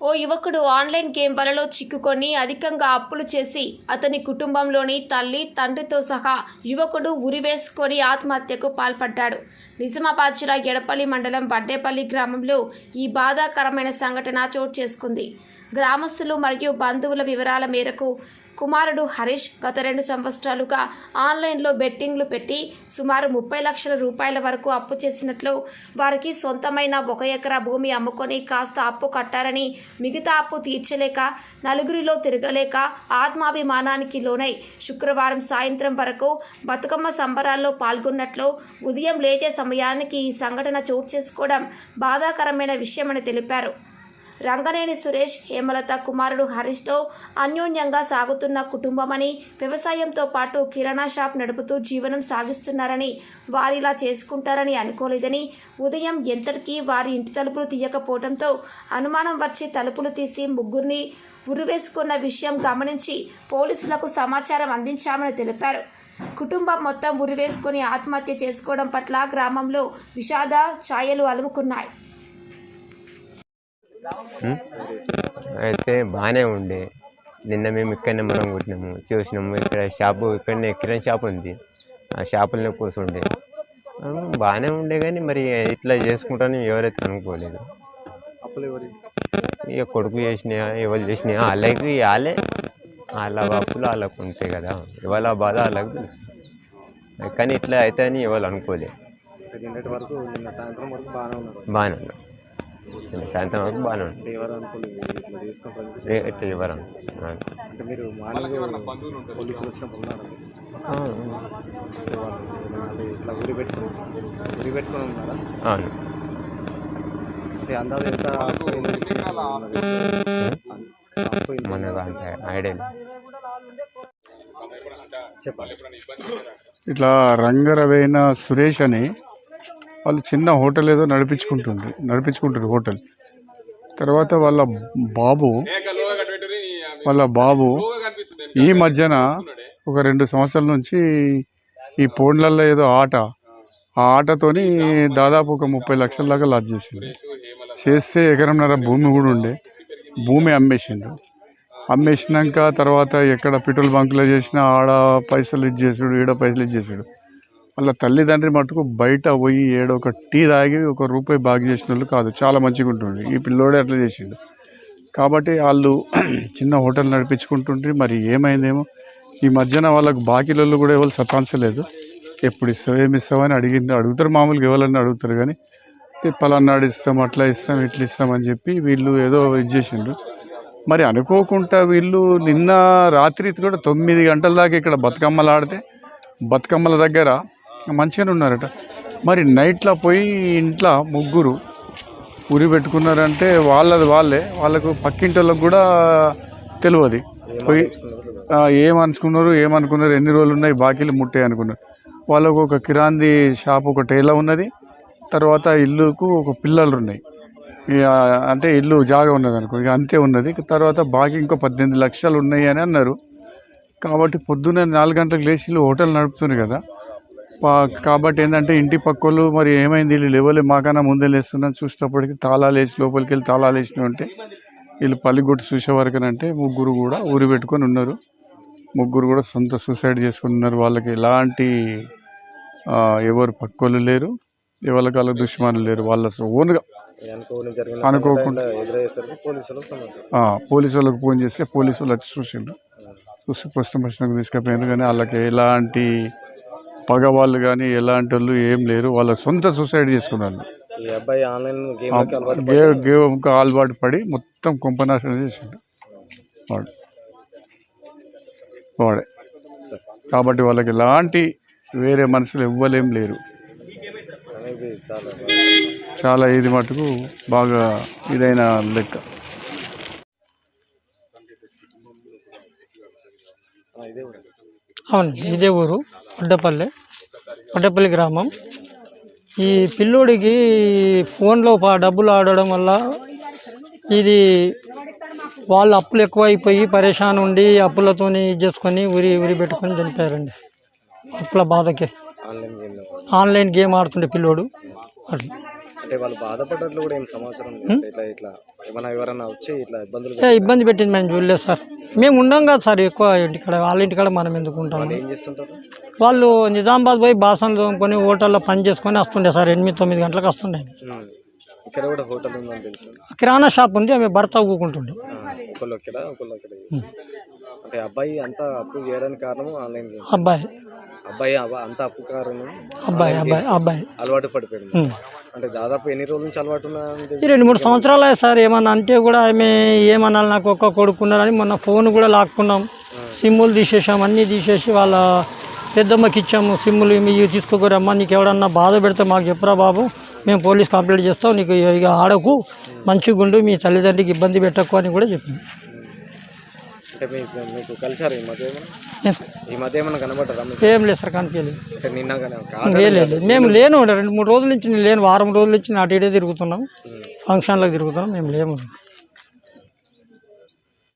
ఓ యువకుడు online game వలలో చిక్కుకొని అధికంగా అప్పులు చేసి అతని కుటుంబంలోని తల్లి తండ్రితో సహా యువకుడు ఉరివేసుకొని ఆత్మహత్యకు పాల్పడ్డాడు. నిజామాబాద్ జిల్లా ఎడపల్లి మండలం వడ్డేపల్లి గ్రామంలో ఈ బాధాకరమైన సంఘటన చోటు చేసుకుంది. గ్రామస్తులు మరియు బంధువుల వివరాల మేరకు కుమారుడు హరీష్ గత రెండు సంవత్సరాలుగా ఆన్లైన్లో బెట్టింగ్లు పెట్టి సుమారు ముప్పై లక్షల రూపాయల వరకు అప్పు చేసినట్లు వారికి సొంతమైన ఒక ఎకరా భూమి అమ్ముకొని కాస్త అప్పు కట్టారని మిగతా అప్పు తీర్చలేక నలుగురిలో తిరగలేక ఆత్మాభిమానానికి లోనై శుక్రవారం సాయంత్రం వరకు బతుకమ్మ సంబరాల్లో పాల్గొన్నట్లు ఉదయం లేచే సమయానికి ఈ సంఘటన చోటు చేసుకోవడం బాధాకరమైన విషయమని తెలిపారు. రంగనేని సురేష్ హేమలత కుమారుడు హరీష్తో అన్యోన్యంగా సాగుతున్న కుటుంబమని వ్యవసాయంతో పాటు కిరాణా షాప్ నడుపుతూ జీవనం సాగిస్తున్నారని వారిలా చేసుకుంటారని అనుకోలేదని ఉదయం ఎంతటికీ వారి ఇంటి తలుపులు తీయకపోవడంతో అనుమానం వచ్చి తలుపులు తీసి ముగ్గురిని ఉరివేసుకున్న విషయం గమనించి పోలీసులకు సమాచారం అందించామని తెలిపారు. కుటుంబం మొత్తం ఉరివేసుకుని ఆత్మహత్య చేసుకోవడం పట్ల గ్రామంలో విషాద ఛాయలు అలుముకున్నాయి. అయితే బాగానే ఉండే. నిన్న మేము ఇక్కడనే మనం కొట్టినాము. చూసినాము ఇక్కడ షాపు ఇక్కడనే కిరాణా షాప్ ఉంది. ఆ షాపులోనే కూర్చుండే. బాగానే ఉండే కానీ మరి ఇట్లా చేసుకుంటానని ఎవరైతే అనుకోలేదు. ఇక కొడుకు చేసినా ఎవరు చేసినా వాళ్ళకి వాళ్ళే. వాళ్ళ అప్పులు వాళ్ళకు ఉంటాయి కదా. ఇవాళ బాధ వాళ్ళకి తెలుసు కానీ ఇట్లా అయితే అని ఎవరు అనుకోలేదు. బాగానే ఉన్నారు. సాయంత్రం వరకు బాగానే ఉన్నారా? అవును? మనకు ఐడియా ఇట్లా రంగరవైన సురేష్ అని వాళ్ళు చిన్న హోటల్ ఏదో నడిపించుకుంటుండ్రు నడిపించుకుంటారు హోటల్. తర్వాత వాళ్ళ బాబు వాళ్ళ బాబు ఈ మధ్యన ఒక రెండు సంవత్సరాల నుంచి ఈ ఫోన్లలో ఏదో ఆట ఆ ఆటతోని దాదాపు ఒక ముప్పై లక్షల దాకా లాస్ చేసిండు. చేస్తే ఎకరంన్నర భూమి కూడా ఉండే భూమి అమ్మేసిండు. అమ్మేసినాక తర్వాత ఎక్కడ పెట్రోల్ బంకులో చేసినా ఆడ పైసలు ఇది ఇచ్చేసాడు ఈడ పైసలు ఇది ఇచ్చేసాడు వాళ్ళ తల్లిదండ్రి మటుకు బయట పోయి ఏడో ఒక టీ తాగి ఒక రూపాయి బాగు చేసిన వాళ్ళు కాదు. చాలా మంచిగా ఉంటుంది ఈ పిల్లోడే అట్లా చేసిండు. కాబట్టి వాళ్ళు చిన్న హోటల్ నడిపించుకుంటుంటే మరి ఏమైందేమో? ఈ మధ్యన వాళ్ళకు బాకీలలో కూడా ఎవరు సతాంచలేదు ఎప్పుడు ఇస్తావు ఏమి ఇస్తావు అని అడిగింది. అడుగుతారు మామూలుగా ఎవరన్నా అడుగుతారు కానీ పలానాడు ఇస్తాం అట్లా ఇస్తాం ఇట్లా ఇస్తాం అని చెప్పి వీళ్ళు ఏదో ఇది చేసిండ్రు. మరి అనుకోకుండా వీళ్ళు నిన్న రాత్రి కూడా తొమ్మిది గంటల దాకా ఇక్కడ బతుకమ్మలు ఆడితే బతుకమ్మల దగ్గర మంచిగానే ఉన్నారట. మరి నైట్లో పోయి ఇంట్లో ముగ్గురు ఉరి పెట్టుకున్నారంటే వాళ్ళది వాళ్ళే. వాళ్ళకు పక్కింటి వాళ్ళకు కూడా తెలియదు పోయి ఏమనుకున్నారు ఏమనుకున్నారు ఎన్ని రోజులు ఉన్నాయి బాకీలు ముట్టాయి అనుకున్నారు. వాళ్ళకు ఒక కిరాంది షాప్ ఒక టేలా ఉన్నది తర్వాత ఇల్లుకు ఒక పిల్లలు ఉన్నాయి ఇక అంటే ఇల్లు జాగా ఉన్నది అనుకో ఇక అంతే ఉన్నది. తర్వాత బాకీ ఇంకో పద్దెనిమిది లక్షలు ఉన్నాయి అని అన్నారు. కాబట్టి పొద్దున్న నాలుగు గంటలకు లేచి ఇల్లు హోటల్ నడుపుతున్నారు కదా. కాబట్టి ఏంటంటే ఇంటి పక్కోళ్ళు మరి ఏమైంది? వీళ్ళు లేవలే మాకన్నా ముందే లేస్తున్నాను చూసేటప్పటికి తాళాలు వేసి లోపలికి వెళ్ళి తాళాలు వేసినవి ఉంటే వీళ్ళు పల్లిగొట్టు చూసే వరకునంటే ముగ్గురు కూడా ఊరి పెట్టుకొని ఉన్నారు. ముగ్గురు కూడా సొంత సూసైడ్ చేసుకుని ఉన్నారు. వాళ్ళకి ఎలాంటి ఎవరు పక్కోళ్ళు లేరు. ఎవరికి వాళ్ళకి దుష్మానులు లేరు. వాళ్ళ ఓన్గా అనుకోకుండా. పోలీసు వాళ్ళకి ఫోన్ చేస్తే పోలీసు వాళ్ళు వచ్చి చూసిండ్రు. చూసి పోస్ట్ మార్టంకి తీసుకుపోయారు కానీ వాళ్ళకి ఎలాంటి పగవాళ్ళు కానీ ఎలాంటి వాళ్ళు ఏం లేరు. వాళ్ళ సొంత సూసైడ్ చేసుకున్నారు. ఈ అబ్బాయి ఆన్లైన్ గేమ్ ఆ అలవాటు గే గేమ్కి అలవాటు పడి మొత్తం కుంభనాశనం చేసిండు. వాడు. వాడే. కాబట్టి వాళ్ళకి ఎలాంటి వేరే మనుషులు ఇవ్వలేం లేరు. చాలా చాలా ఇది మటుకు బాగా ఇదైన లెక్క. ఆ, ఇదే ఊరు. అవును ఇదే ఊరు. వడ్డపల్లి వడ్డపల్లి గ్రామం. ఈ పిల్లోడికి ఫోన్లో డబ్బులు ఆడడం వల్ల ఇది వాళ్ళు అప్పులు ఎక్కువైపోయి పరేషాన్ ఉండి అప్పులతోని ఇది చేసుకొని ఉరి ఉరి పెట్టుకొని చనిపోయారండి. అప్పుల బాధకి. ఆన్లైన్ గేమ్ ఆడుతుండే పిల్లోడు. అట్లా అంటే వాళ్ళు బాధపడ్డట్లు కూడా ఏం సమాచారం ఇట్లా ఇట్లా ఏమైనా ఎవరైనా వచ్చి ఇట్లా ఇబ్బందులు ఇబ్బంది పెట్టింది మేము చూడలేదు సార్. మేము ఉండం కదా సార్ ఎక్కువ ఇంటికాడ వాళ్ళ ఇంటికాడ మనం ఎందుకు ఉంటాము ఏం చేస్తుంటారు? వాళ్ళు నిజామాబాద్ పోయి బాసనలు తోముకొని హోటల్లో పని చేసుకొని వస్తుండే సార్ ఎనిమిది తొమ్మిది గంటలకు వస్తుండే. ఇక్కడ కూడా హోటల్ ఉందని తెలుసు. కిరాణా షాప్ ఉంది ఆమె భర్త ఊకుంటుండే ఆ, ఒకళ్ళు ఇక్కడ ఒకళ్ళు అక్కడ అంటే అబ్బాయి అంతా అప్పు చేయడానికి కారణం ఆన్లైన్ అబ్బాయి. అబ్బాయి అబ్బా- అంత అప్పు కారణం అబ్బాయి అబ్బాయి అబ్బాయి. అలవాటు పడిపోయింది. అంటే దాదాపు ఎన్ని రోజుల నుంచి అలవాటు ఉన్నది ఈ రెండు మూడు సంవత్సరాలు సార్. ఏమన్నా అంటే కూడా ఆమె ఏమన్నా నాకు ఒక్క కొడుకున్నారని మొన్న ఫోన్ కూడా లాక్కున్నాం. సిమ్ములు తీసేసాం అన్నీ తీసేసి వాళ్ళ పెద్దమ్మకి ఇచ్చాము. సిమ్ములు ఇవి తీసుకోకరమ్మా నీకు ఎవడన్నా బాధ పెడితే మాకు చెప్పురా బాబు. మేము పోలీస్ కంప్లైంట్ చేస్తాం నీకు ఇక ఆడకు మంచిగుండు మీ తల్లిదండ్రికి ఇబ్బంది పెట్టకు అని కూడా చెప్పింది అంటే మీకు మీకు కలిసారు ఈ మధ్య ఏమన్నా ఏం సార్? ఈ మధ్య ఏమన్నా కనబడ్డారా మీకు? ఏం లేదు సార్ కనిపించలేదు అంటే నిన్న కానీ లేదు లేదు లేదు. మేము లేను రెండు మూడు రోజుల నుంచి నేను లేను వారం రోజుల నుంచి అటు ఇటే తిరుగుతున్నాం ఫంక్షన్లకు తిరుగుతున్నాం మేము లేము